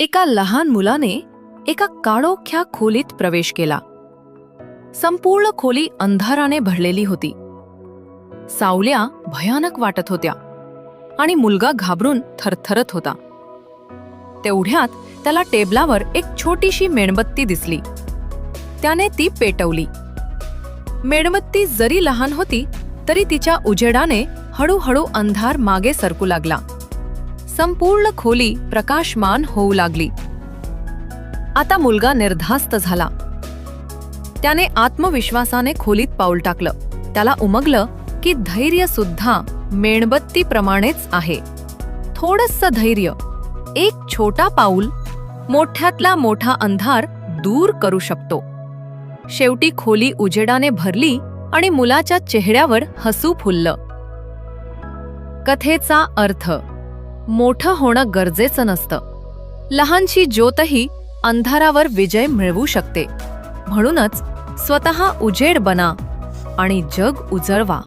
एका लहान मुलाने एका काळोख्या खोलीत प्रवेश केला. संपूर्ण खोली अंधाराने भरलेली होती. सावल्या भयानक वाटत होत्या आणि मुलगा घाबरून थरथरत होता. तेवढ्यात त्याला टेबलावर एक छोटीशी मेणबत्ती दिसली. त्याने ती पेटवली. मेणबत्ती जरी लहान होती तरी तिच्या उजेडाने हळूहळू अंधार मागे सरकू लागला. संपूर्ण खोली प्रकाशमान होऊ लागली. आता मुलगा निर्धास्त झाला. त्याने आत्मविश्वासाने खोलीत पाऊल टाकलं. त्याला उमगलं की धैर्य सुद्धा मेणबत्तीप्रमाणेच आहे. थोडस धैर्य एक छोटा पाऊल मोठ्यातला मोठा अंधार दूर करू शकतो. शेवटी खोली उजेडाने भरली आणि मुलाच्या चेहऱ्यावर हसू फुललं. कथेचा अर्थ मोठं होणं गरजेचं नसतं. लहानशी ज्योतही अंधारावर विजय मिळवू शकते. म्हणूनच स्वतः उजेड बना आणि जग उजळवा.